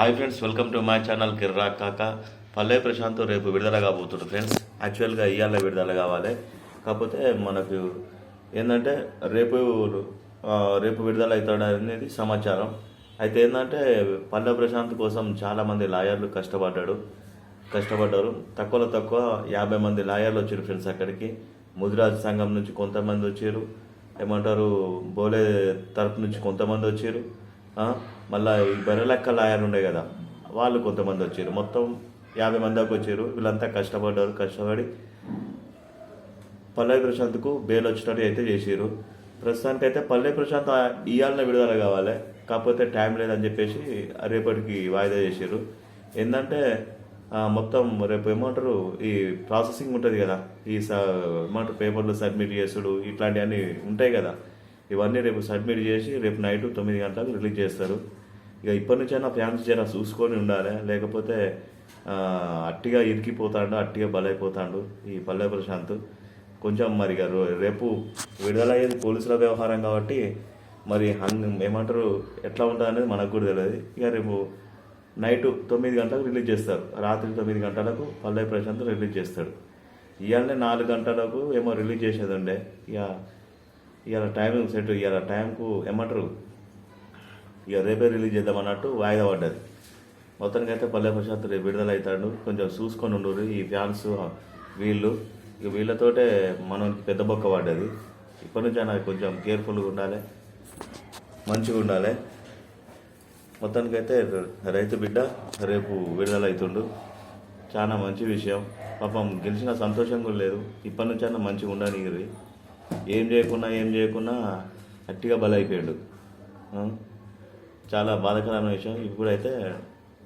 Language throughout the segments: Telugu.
Hi friends welcome to my channel Kirra Kaka Palle Prashanth రేపు విడుదల కాబోతుంది ఫ్రెండ్స్ యాక్చువల్గా ఇవాళ విడుదల కావాలి. కాకపోతే మనకు ఏంటంటే రేపు రేపు విడుదల అవుతాడు అనేది సమాచారం. అయితే ఏంటంటే పల్లె ప్రశాంత్ కోసం చాలామంది లాయర్లు కష్టపడ్డాడు. కష్టపడ్డారు. తక్కువలో తక్కువ యాభై మంది లాయర్లు వచ్చారు ఫ్రెండ్స్ అక్కడికి. ముదిరాజ్ సంఘం నుంచి కొంతమంది వచ్చారు. ఏమంటారు బోలే తరపు నుంచి కొంతమంది వచ్చారు. మళ్ళా ఈ బెరలెక్క లాయర్ ఉండే కదా వాళ్ళు కొంతమంది వచ్చారు. మొత్తం యాభై మంది దాకా వచ్చారు. వీళ్ళంతా కష్టపడ్డారు కష్టపడి పల్లె ప్రశాంత్కు బెయిల్ వచ్చినట్టు అయితే చేసారు ప్రస్తుతానికి అయితే పల్లె ప్రశాంత్ ఇవాళ విడుదల కావాలి. కాకపోతే టైం లేదని చెప్పేసి రేపటికి వాయిదా చేసారు ఏంటంటే మొత్తం రేపు ఏమంటారు ఈ ప్రాసెసింగ్ ఉంటుంది కదా ఈ స ఏమంటారు పేపర్లు సబ్మిట్ చేసుడు ఇట్లాంటివన్నీ ఉంటాయి కదా. ఇవన్నీ రేపు సబ్మిట్ చేసి రేపు నైట్ తొమ్మిది గంటలకు రిలీజ్ చేస్తారు. ఇక ఇప్పటి నుంచైనా ఫ్యాన్స్ జర చూసుకొని ఉండాలి. లేకపోతే అట్టిగా ఇరికిపోతాడు అట్టిగా బలైపోతాడు ఈ పల్లె ప్రశాంత్. కొంచెం మరి ఇక రో- రేపు విడుదలయ్యేది పోలీసుల వ్యవహారం కాబట్టి మరి హంగ్ ఏమంటారు ఎట్లా ఉంటుంది అనేది మనకు కూడా తెలియదు. ఇక రేపు నైట్ తొమ్మిది గంటలకు రిలీజ్ చేస్తారు. రాత్రి తొమ్మిది గంటలకు పల్లె ప్రశాంత్ రిలీజ్ చేస్తాడు. ఇవాళ నాలుగు గంటలకు ఏమో రిలీజ్ చేసేది ఉండే ఇక ఇవాళ టైమింగ్ సెట్ ఇవాళ టైంకు ఏమంటారు? ఇక రేపే రిలీజ్ చేద్దాం అన్నట్టు వాయిదా పడ్డది. మొత్తానికి అయితే పల్లె ప్రశాంత్ రేపు విడుదల అవుతాడు. కొంచెం చూసుకొని ఉండరు ఈ ఫ్యాన్స్ వీళ్ళు. ఇక వీళ్ళతోటే మనకి పెద్ద బొక్క పడ్డది. ఇప్పటి నుంచి అయినా కొంచెం కేర్ఫుల్గా ఉండాలి. మంచిగా ఉండాలి. మొత్తానికి అయితే రైతు బిడ్డ రేపు విడుదల అవుతుండు. చాలా మంచి విషయం. పాపం గెలిచిన సంతోషం కూడా లేదు. ఇప్పటి నుంచి అయినా మంచిగా ఉండని ఏం చేయకున్నా ఏం చేయకున్నా గట్టిగా బలైపోయాడు. చాలా బాధాకరమైన విషయం. ఇప్పుడైతే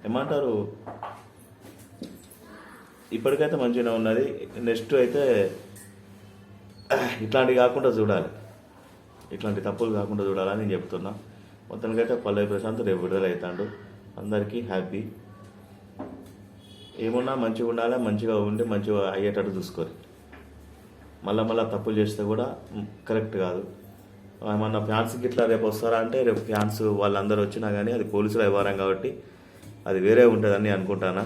ఏమంటారు? ఇప్పటికైతే మంచిగా ఉన్నది. నెక్స్ట్ అయితే ఇట్లాంటివి కాకుండా చూడాలి. ఇట్లాంటి తప్పులు కాకుండా చూడాలని నేను చెప్తున్నా. మొత్తానికైతే పల్లవి ప్రశాంత్ రేపు విడుదల అవుతాడు. అందరికీ హ్యాపీ. ఏమున్నా మంచిగా ఉండాలి? మంచిగా ఉండి మంచిగా అయ్యేటట్టు చూసుకోరు. మళ్ళీ మళ్ళీ తప్పులు చేస్తే కూడా కరెక్ట్ కాదు. ఏమన్నా ఫ్యాన్స్కి ఇట్లా రేపు వస్తారా అంటే రేపు ఫ్యాన్స్ వాళ్ళందరూ వచ్చినా కానీ అది పోలీసుల వ్యవహారం కాబట్టి అది వేరే ఉంటుందని అనుకుంటానా.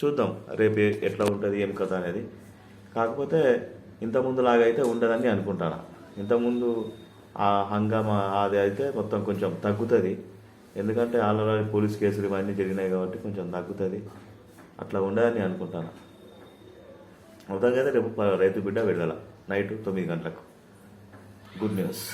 చూద్దాం రేపు ఎట్లా ఉంటుంది ఏం కథ అనేది. కాకపోతే ఇంతకుముందు లాగా అయితే ఉండదని అనుకుంటాను. ఇంతకుముందు ఆ హంగామా అది అయితే మొత్తం కొంచెం తగ్గుతుంది. ఎందుకంటే ఆల్రెడీ పోలీస్ కేసులు ఇవన్నీ జరిగినాయి కాబట్టి కొంచెం తగ్గుతుంది. అట్లా ఉండదని అనుకుంటాను. మొత్తంగా అయితే రేపు రైతు బిడ్డ విడుదల నైట్ తొమ్మిది గంటలకు. Good news.